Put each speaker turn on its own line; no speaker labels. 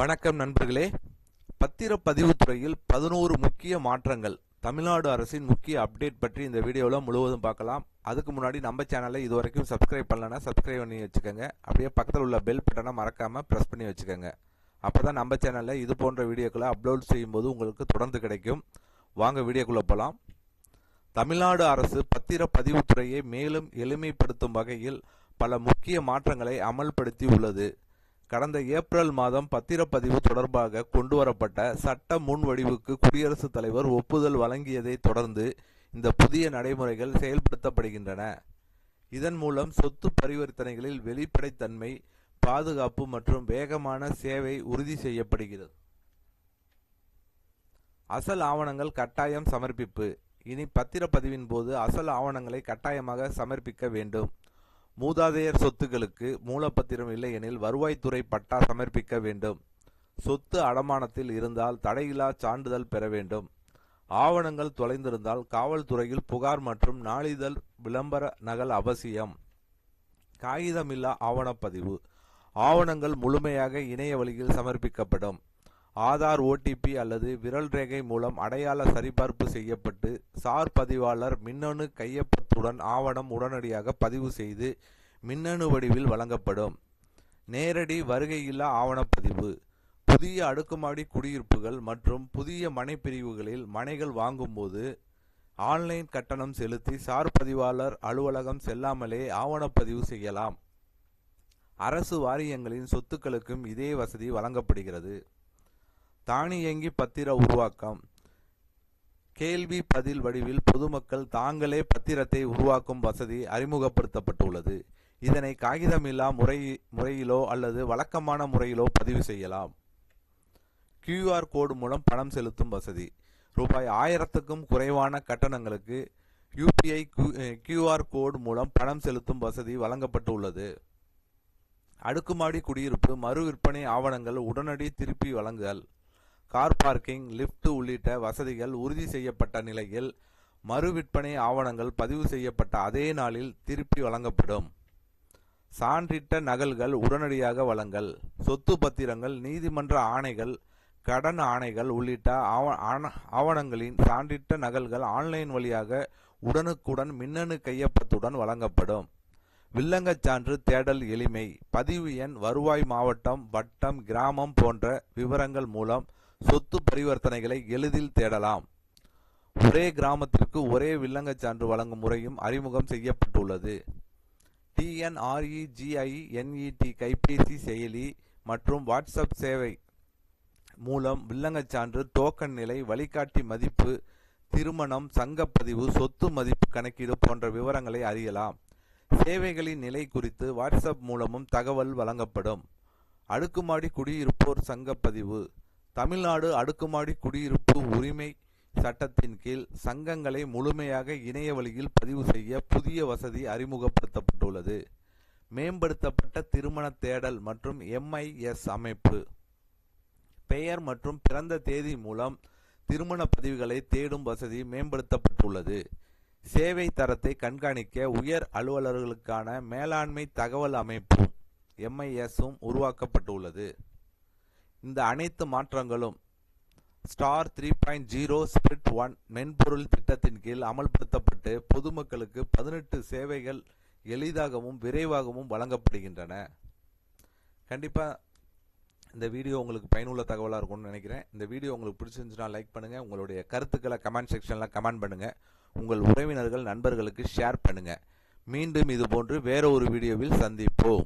வணக்கம் நண்பர்களே. பத்திரப்பதிவு துறையில் பதினோரு முக்கிய மாற்றங்கள். தமிழ்நாடு அரசின் முக்கிய அப்டேட் பற்றி இந்த வீடியோவில் முழுவதும் பார்க்கலாம். அதுக்கு முன்னாடி நம்ம சேனலை இது வரைக்கும் சப்ஸ்கிரைப் பண்ணலன்னா சப்ஸ்கிரைப் பண்ணி வச்சுக்கோங்க. அப்படியே பக்கத்தில் உள்ள பெல் பட்டனை மறக்காமல் ப்ரெஸ் பண்ணி வச்சுக்கோங்க. அப்போ தான் நம்ம சேனலில் இது போன்ற வீடியோக்களை அப்லோட் செய்யும்போது உங்களுக்கு தொடர்ந்து கிடைக்கும். வாங்க வீடியோக்குள்ளே போகலாம் தமிழ்நாடு அரசு பத்திரப்பதிவுத்துறையை மேலும் எளிமைப்படுத்தும் வகையில் பல முக்கிய மாற்றங்களை அமல்படுத்தி உள்ளது. கடந்த ஏப்ரல் மாதம் பத்திரப்பதிவு தொடர்பாக கொண்டுவரப்பட்ட சட்ட முன்வடிவுக்கு குடியரசுத் தலைவர் ஒப்புதல் வழங்கியதை தொடர்ந்து இந்த புதிய நடைமுறைகள் செயல்படுத்தப்படுகின்றன. இதன் மூலம் சொத்து பரிவர்த்தனைகளில் வெளிப்படைத்தன்மை பாதுகாப்பு மற்றும் வேகமான சேவை உறுதி செய்யப்படுகிறது. அசல் ஆவணங்கள் கட்டாயம் சமர்ப்பிப்பு. இனி பத்திரப்பதிவின் போது அசல் ஆவணங்களை கட்டாயமாக சமர்ப்பிக்க வேண்டும். மூதாதையர் சொத்துக்களுக்கு மூலப்பத்திரம் இல்லையெனில் வருவாய்த்துறை பட்டா சமர்ப்பிக்க வேண்டும். சொத்து அடமானத்தில் இருந்தால் தடையில்லா சான்றிதழ் பெற வேண்டும். ஆவணங்கள் தொலைந்திருந்தால் காவல்துறையில் புகார் மற்றும் நாளிதழ் விளம்பர நகல் அவசியம். காகிதமில்லா ஆவணப்பதிவு. ஆவணங்கள் முழுமையாக இணைய வழியில் சமர்ப்பிக்கப்படும். ஆதார் ஓடிபி அல்லது விரல் ரேகை மூலம் அடையாள சரிபார்ப்பு செய்யப்பட்டு சார் பதிவாளர் மின்னணு கையொப்பத்துடன் ஆவணம் உடனடியாக பதிவு செய்து மின்னணு வடிவில் வழங்கப்படும். நேரடி வருகையில்லா ஆவணப்பதிவு. புதிய அடுக்குமாடி குடியிருப்புகள் மற்றும் புதிய மனைப்பிரிவுகளில் மனைகள் வாங்கும்போது ஆன்லைன் கட்டணம் செலுத்தி சார் பதிவாளர் அலுவலகம் செல்லாமலே ஆவணப்பதிவு செய்யலாம். அரசு வாரியங்களின் சொத்துக்களுக்கும் இதே வசதி வழங்கப்படுகிறது. தானியங்கி பத்திர உருவாக்கம். கேள்வி பதில் வடிவில் பொதுமக்கள் தாங்களே பத்திரத்தை உருவாக்கும் வசதி அறிமுகப்படுத்தப்பட்டுள்ளது. இதனை காகிதமில்லா முறை முறையிலோ அல்லது வழக்கமான முறையிலோ பதிவு செய்யலாம். கியூஆர் கோடு மூலம் பணம் செலுத்தும் வசதி. ரூபாய் ஆயிரத்துக்கும் குறைவான கட்டணங்களுக்கு யூபிஐ கியூஆர் கோடு மூலம் பணம் செலுத்தும் வசதி வழங்கப்பட்டுள்ளது. அடுக்குமாடி குடியிருப்பு மறு விற்பனை ஆவணங்கள் உடனடி திருப்பி வழங்குதல் கார் பார்க்கிங் லிப்ட் உள்ளிட்ட வசதிகள் உறுதி செய்யப்பட்ட நிலையில் மறு விற்பனை ஆவணங்கள் பதிவு செய்யப்பட்ட அதே நாளில் திருப்பி வழங்கப்படும். சான்றிட்ட நகல்கள் உடனடியாக வழங்கல். சொத்து பத்திரங்கள் நீதிமன்ற ஆணைகள் கடன் ஆணைகள் உள்ளிட்ட ஆண- ஆவணங்களின் சான்றிட்ட நகல்கள் ஆன்லைன் வழியாக உடனுக்குடன் மின்னணு கையொப்பத்துடன் வழங்கப்படும். வில்லங்கச் சான்று தேடல் எளிமை. பதிவு எண் வருவாய் மாவட்டம் வட்டம் கிராமம் போன்ற விவரங்கள் மூலம் சொத்து பரிவர்த்தனைகளை எளிதில் தேடலாம். ஒரே கிராமத்திற்கு ஒரே வில்லங்கச் சான்று வழங்கும் முறையும் அறிமுகம் செய்யப்பட்டுள்ளது. டிஎன்ஆர்இஜிஐஎன்இடி கைபேசி செயலி மற்றும் வாட்ஸ்அப் சேவை மூலம் வில்லங்கச் சான்று டோக்கன் நிலை வழிகாட்டி மதிப்பு திருமணம் சங்கப்பதிவு சொத்து மதிப்பு கணக்கீடு போன்ற விவரங்களை அறியலாம். சேவைகளின் நிலை குறித்து வாட்ஸ்அப் மூலமும் தகவல் வழங்கப்படும். அடுக்குமாடி குடியிருப்போர் சங்கப்பதிவு. தமிழ்நாடு அடுக்குமாடி குடியிருப்பு உரிமை சட்டத்தின் கீழ் சங்கங்களை முழுமையாக இணைய வழியில் பதிவு செய்ய புதிய வசதி அறிமுகப்படுத்தப்பட்டுள்ளது. மேம்படுத்தப்பட்ட திருமண தேடல் மற்றும் எம்ஐஎஸ் அமைப்பு. பெயர் மற்றும் பிறந்த தேதி மூலம் திருமண பதிவுகளை தேடும் வசதி மேம்படுத்தப்பட்டுள்ளது. சேவை தரத்தை கண்காணிக்க உயர் அலுவலர்களுக்கான மேலாண்மை தகவல் அமைப்பும் எம்ஐஎஸும் உருவாக்கப்பட்டுள்ளது. இந்த அனைத்து மாற்றங்களும் star three point zero spirit one மென்பொருள் திட்டத்தின் கீழ் அமல்படுத்தப்பட்டு பொதுமக்களுக்கு பதினெட்டு சேவைகள் எளிதாகவும் விரைவாகவும் வழங்கப்படுகின்றன. கண்டிப்பாக இந்த வீடியோ உங்களுக்கு பயனுள்ள தகவலாக இருக்கும்னு நினைக்கிறேன். இந்த வீடியோ உங்களுக்கு பிடிச்சிருந்துச்சுன்னா லைக் பண்ணுங்கள் உங்களுடைய கருத்துக்களை கமெண்ட் செக்ஷனில் கமெண்ட் பண்ணுங்கள் உங்கள் உறவினர்கள் நண்பர்களுக்கு ஷேர் பண்ணுங்கள் மீண்டும் இதுபோன்று வேற ஒரு வீடியோவில் சந்திப்போம்.